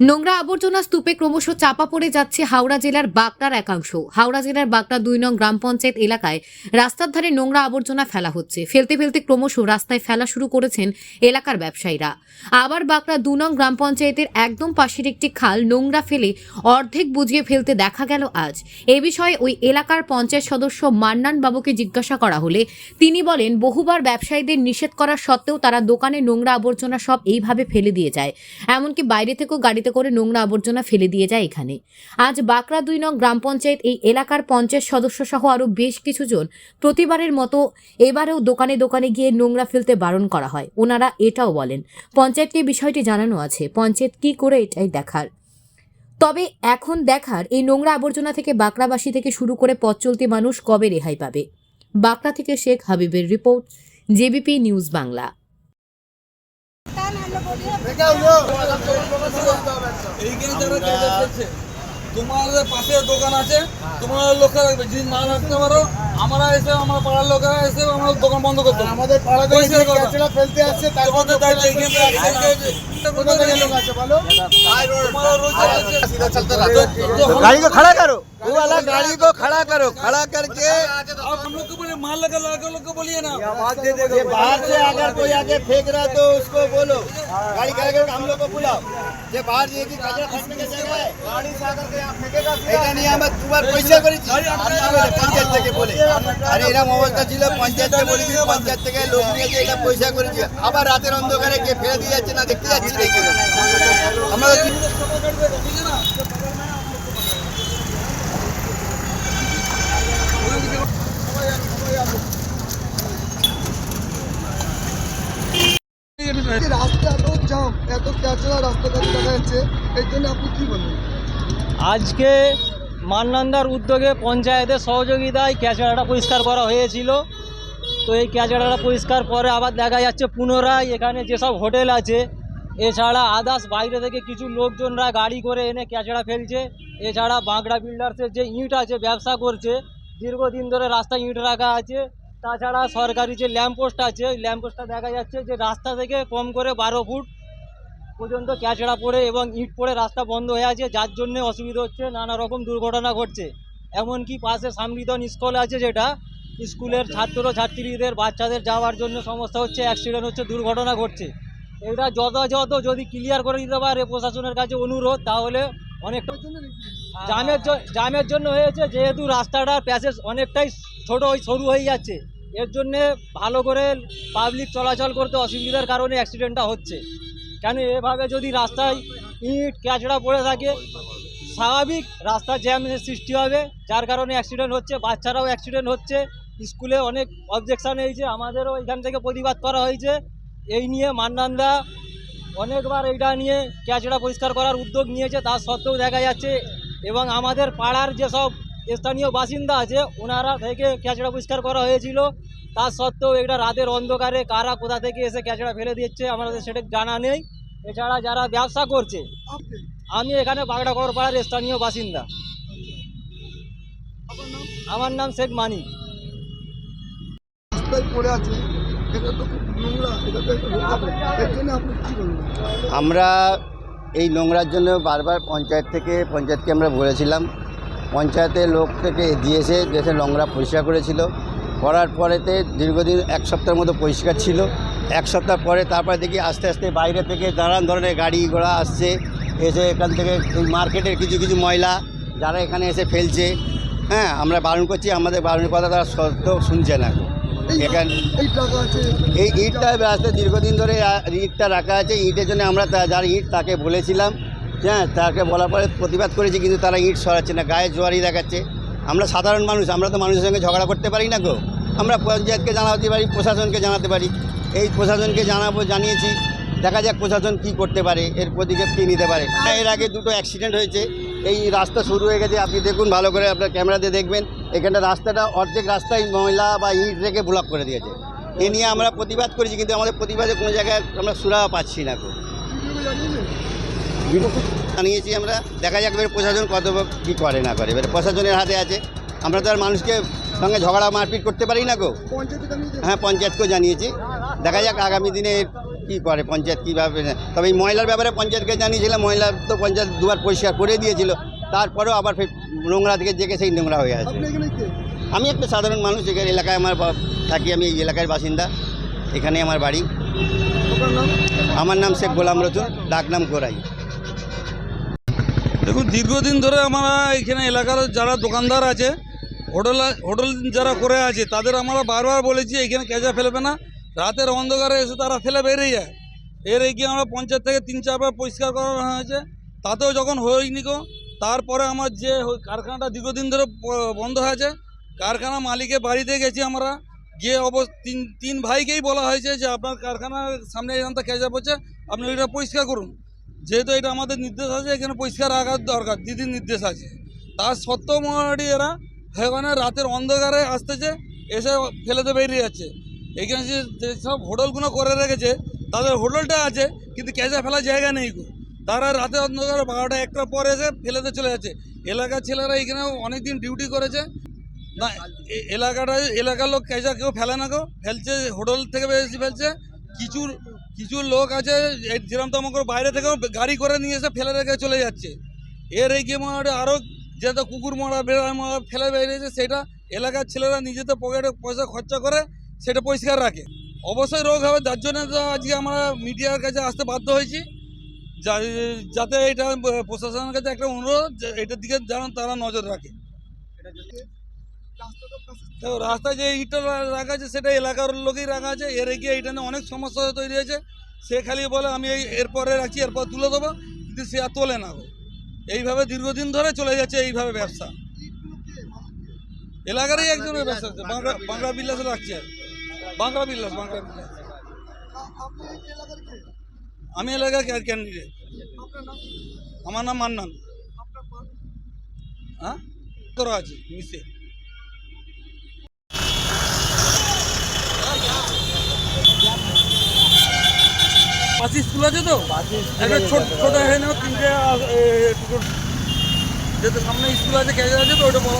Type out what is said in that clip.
নোংরা আবর্জনা স্তূপে ক্রমশ চাপা পড়ে যাচ্ছে হাওড়া জেলার বাগদার একাংশ। হাওড়া জেলার বাগদা দুই নং গ্রাম পঞ্চায়েত এলাকায় রাস্তার ধারে নোংরা আবর্জনা ফেলা হচ্ছে। ফেলতে ফেলতে ক্রমশ রাস্তায় ফেলা শুরু করেছেন এলাকার ব্যবসায়ীরা। আবার বাগদা দু নং গ্রাম পঞ্চায়েতের একদম পাশের একটি খাল নোংরা ফেলে অর্ধেক বুঝিয়ে ফেলতে দেখা গেল আজ। এ বিষয়ে ওই এলাকার পঞ্চায়েত সদস্য মান্নান বাবুকে জিজ্ঞাসা করা হলে তিনি বলেন, বহুবার ব্যবসায়ীদের নিষেধ করা সত্ত্বেও তারা দোকানে নোংরা আবর্জনা সব এইভাবে ফেলে দিয়ে যায়। এমনকি বাইরে থেকেও গাড়িতে করে নোংরা আবর্জনা ফেলে দিয়ে যায় এখানে। আজ বাঁকড়া দুই নং গ্রাম পঞ্চায়েত এই এলাকার পঞ্চায়েত সদস্য সহ আরও বেশ কিছু জন প্রতিবারের মতো এবারেও দোকানে দোকানে গিয়ে নোংরা ফেলতে বারণ করা হয়। ওনারা এটাও বলেন, পঞ্চায়েতকে বিষয়টি জানানো আছে, পঞ্চায়েত কি করে এটাই দেখার। তবে এখন দেখার এই নোংরা আবর্জনা থেকে বাঁকড়াবাসী থেকে শুরু করে পথ চলতি মানুষ কবে রেহাই পাবে? বাঁকড়া থেকে শেখ হাবিবের রিপোর্ট, জেবিপি নিউজ বাংলা। এইখানে যারা ক্যামেরা চলছে তোমাদের পাশে দোকান আছে তোমরা লক্ষ্য রাখবে যদি না রাখতে পারো আমরা এসে আমার পাড়ার লোকেরা এসে আমার দোকান বন্ধ করতে হবে। আমাদের পাড়াতে যে পরিষ্কার করবে। কাঁচরা ফেলতে আসছে তার তোমাদের দায়িত্ব এইখানে কোথা থেকে লোক আছে বলো তোমরা রোজ আছে। তো- गाड़ी को खड़ा करो वो वाला गाड़ी को खड़ा करो खड़ा करके आप हम लोग को बोले माल लगा लगा लोग को बोलिए ना ये बाहर से अगर कोई आके फेंक रहा है तो उसको बोलो गाड़ी खड़ा करके हम लोग को बुलाओ ये बाहर ये की कचरा फेंकने की जगह है गाड़ी से आकर के यहाँ फेंकेगा এটা নিয়ে আমরা দুবার পয়সা করেছি আমি বলে পঞ্চায়েত থেকে বলে আরে এরকম অবস্থা ছিল পঞ্চায়েত থেকে বলেছি পঞ্চায়েত থেকে লোক নিয়েছে এটা পয়সা করেছি আবার রাতের অন্ধকারে কে ফেলে দিয়ে যাচ্ছে না দেখতে যাচ্ছি নাকি আমরা তো এই রাস্তা এত রাস্তাঘাটে দেখা যাচ্ছে, এর জন্য আপনি কি বলবেন? আজকে মান্নান্দার উদ্যোগে পঞ্চায়েতের সহযোগিতায় ক্যাচড়াটা পরিষ্কার করা হয়েছিল। তো এই ক্যাচড়াটা পরিষ্কার পরে আবার দেখা যাচ্ছে পুনরায় এখানে যেসব হোটেল আছে, এছাড়া আদার্স বাইরে থেকে কিছু লোকজনরা গাড়ি করে এনে ক্যাচড়া ফেলছে। এছাড়া বাঁকড়া বিল্ডার্সের যে ইট আছে, ব্যবসা করছে, দীর্ঘদিন ধরে রাস্তায় ইট রাখা আছে। তাছাড়া সরকারি যে ল্যাম্পপোস্ট আছে, ওই ল্যাম্পপোস্টটা দেখা যাচ্ছে যে রাস্তা থেকে কম করে বারো ফুট পর্যন্ত ক্যাচড়া পড়ে এবং ইট পড়ে রাস্তা বন্ধ হয়ে আছে, যার জন্য অসুবিধা হচ্ছে, নানা রকম দুর্ঘটনা ঘটছে। এমনকি পাশে সামরিদন স্কুল আছে যেটা, স্কুলের ছাত্র ছাত্রীদের, বাচ্চাদের যাওয়ার জন্য সমস্যা হচ্ছে অ্যাক্সিডেন্ট হচ্ছে, দুর্ঘটনা ঘটছে। এটা যথাযথ যদি ক্লিয়ার করে দিতে পারে প্রশাসনের কাছে অনুরোধ, তাহলে অনেকটা জামের জামের জন্য হয়েছে, যেহেতু রাস্তাটার প্যাসেজ অনেকটাই ছোট সরু হয়ে যাচ্ছে। এর জন্যে ভালো করে পাবলিক চলাচল করতে অসুবিধার কারণে অ্যাক্সিডেন্টটা হচ্ছে। কেন এভাবে যদি রাস্তায় ইট, ক্যাচড়া পড়ে থাকে? স্বাভাবিক রাস্তা জ্যামের সৃষ্টি হবে, যার কারণে অ্যাক্সিডেন্ট হচ্ছে, বাচ্চারাও অ্যাক্সিডেন্ট হচ্ছে। স্কুলে অনেক অবজেকশান হয়েছে আমাদেরও এখান থেকে প্রতিবাদ করা হয়েছে। এই নিয়ে মান্নান্দা অনেকবার এইটা নিয়ে ক্যাচড়া পরিষ্কার করার উদ্যোগ নিয়েছে, তা সত্ত্বেও দেখা যাচ্ছে। এবং আমাদের পাড়ার যেসব স্থানীয় বাসিন্দা আছে, ওনারা থেকে ক্যাচড়া পরিষ্কার করা হয়েছিল। তা সত্ত্বেও এটা রাতের অন্ধকারে কারা কোথা থেকে এসে ক্যাচড়া ফেলে দিচ্ছে, আমাদের সেটা জানা নেই। এছাড়া যারা ব্যবসা করছে আমি এখানে বাগড়াকর পাড়ার স্থানীয় বাসিন্দা। আমার নাম শেখ মানি। পড়ে আছে আমরা এই নোংরার জন্য বারবার পঞ্চায়েত থেকে পঞ্চায়েতকে আমরা বলেছিলাম পঞ্চায়েতের লোক থেকে দিয়েছে দেশে নোংরা পরিষ্কার করেছিল। করার পরেতে দীর্ঘদিন এক সপ্তাহের মতো পরিষ্কার ছিল। এক সপ্তাহ পরে তারপরে দেখি আস্তে আস্তে বাইরে থেকে নানান ধরনের গাড়ি ঘোড়া আসছে। এসে এখান থেকে মার্কেটের কিছু কিছু ময়লা যারা এখানে এসে ফেলছে। হ্যাঁ আমরা বারণ করছি আমাদের বারণের কথা তারা সত্য শুনছে না। এই এখান এই ইটটা রাস্তায় দীর্ঘদিন ধরে ইটটা রাখা আছে। ইটের জন্য আমরা যার ইট তাকে বলেছিলাম। হ্যাঁ তাকে বলার পরে প্রতিবাদ করেছি কিন্তু তারা ইট সরাচ্ছে না গায়ে জোয়ারি দেখাচ্ছে। আমরা সাধারণ মানুষ আমরা তো মানুষের সঙ্গে ঝগড়া করতে পারি না গো। আমরা পঞ্চায়েতকে জানাতে পারি প্রশাসনকে জানাতে পারি। এই প্রশাসনকে জানাব, জানিয়েছি। দেখা যাক প্রশাসন কি করতে পারে, এর পদক্ষেপ কী নিতে পারে। এর আগে দুটো অ্যাক্সিডেন্ট হয়েছে, এই রাস্তা শুরু হয়ে গেছে। আপনি দেখুন, ভালো করে আপনার ক্যামেরাতে দেখবেন। এখানটা রাস্তাটা অর্ধেক রাস্তায় ময়লা বা ইট রেখে ব্লক করে দিয়েছে। এ নিয়ে আমরা প্রতিবাদ করেছি, কিন্তু আমাদের প্রতিবাদে কোনো জায়গায় আমরা সুরা পাচ্ছি না গো জানিয়েছি আমরা, দেখা যাক এবার প্রশাসন কত কী করে না করে। এবার প্রশাসনের হাতে আছে। আমরা তো আর মানুষকে সঙ্গে ঝগড়া মারপিট করতে পারি না গো। হ্যাঁ পঞ্চায়েতকেও জানিয়েছি। দেখা যাক আগামী দিনে কি করে পঞ্চায়েত কীভাবে। তবে এই ময়লার ব্যাপারে পঞ্চায়েতকে জানিয়েছিলাম ময়লা তো পঞ্চায়েত দুবার পরিষ্কার করে দিয়েছিল। তারপরেও আবার ফের নোংরা থেকে জেগে সেই নোংরা হয়ে আছে। আমি একটা সাধারণ মানুষ এখানে এলাকায় আমার থাকি আমি এই এলাকার বাসিন্দা। এখানে আমার বাড়ি। আমার নাম শেখ গোলাম রতুন ডাক নাম গোরাই দেখুন দীর্ঘদিন ধরে আমরা এখানে এলাকার যারা দোকানদার আছে হোটেল হোটেল যারা করে আছে, তাদের আমরা বারবার বলেছি এখানে কেঁচা ফেলবে না। রাতের অন্ধকারে এসে তারা ফেলে বেরিয়ে যায়। এর এগিয়ে আমরা পঞ্চায়েত থেকে তিন, চারবার পরিষ্কার করানো হয়েছে। তাতেও যখন হয়নি গো, তারপরে আমার যে কারখানাটা দীর্ঘদিন ধরে বন্ধ হয়েছে কারখানা মালিকের বাড়িতে গেছি আমরা। গিয়ে অব তিন তিন ভাইকেই বলা হয়েছে যে, আপনার কারখানার সামনে এখানটা কেঁচা পড়ছে, আপনি এটা পরিষ্কার করুন। যেহেতু এটা আমাদের নির্দেশ আছে, এখানে পরিষ্কার রাখার দরকার, দিদির নির্দেশ আছে। তার সত্ত্বেও মোটামুটি এরা সেখানে রাতের অন্ধকারে আসতেছে এসে ফেলেতে বেরিয়ে যাচ্ছে। এখানে যে যেসব হোটেলগুলো করে রেখেছে, তাদের হোটেলটা আছে, কিন্তু ক্যাচা ফেলার জায়গা নেই তারা রাতে অন্ধকারে বারোটা একটা পরে এসে ফেলেতে চলে যাচ্ছে। এলাকার ছেলেরা এখানে অনেক দিন ডিউটি করেছে। না এলাকাটা এলাকার লোক ক্যাচা কেউ ফেলে না গো। ফেলছে, হোটেল থেকে বেশি ফেলছে। কিছু কিছু লোক আছে যেরকম তো আমাকে বাইরে থেকেও গাড়ি করে নিয়ে এসে ফেলে রেখে চলে যাচ্ছে। এর এই গেম আরও যেটা কুকুর মারা, বেড়াল মারা, ফেলে বেরিয়েছে, সেটা এলাকার ছেলেরা নিজেদের পকেটে পয়সা খরচা করে সেটা পরিষ্কার রাখে। অবশ্যই রোগ হবে যার জন্য তো আজকে আমরা মিডিয়ার কাছে আসতে বাধ্য হয়েছি। যাতে এটা প্রশাসনের কাছে একটা অনুরোধ এটার দিকে যেন তারা নজর রাখে। তো রাস্তায় যে ইটটা রাখা আছে, সেটা এলাকার লোকেই রাখা আছে। এর এগিয়ে এইটা নিয়ে অনেক সমস্যা তৈরি হয়েছে। সে খালি বলে, আমি এই এরপরে রাখছি, এরপর তুলে দেবো। কিন্তু সে আর তোলে না। এইভাবে দীর্ঘদিন ধরে চলে যাচ্ছে এইভাবে ব্যবসা। এলাকারই একজনের ব্যবসা হচ্ছে বাংলা বাংলা বিল্লাস রাখছে। বাংলা বিল্লাস বাংলা কে আমি এলাকার ক্যান্ডিডেট আমার নাম মান্নান। হ্যাঁ? করা আছে মিশে পাঁচি স্কুল আছে তো? একটা ছোট ছোট হয়ে নাও তিনটে আ, যেহেতু সামনে স্কুল আছে ক্যারিয়ার আছে তো ওটা বড়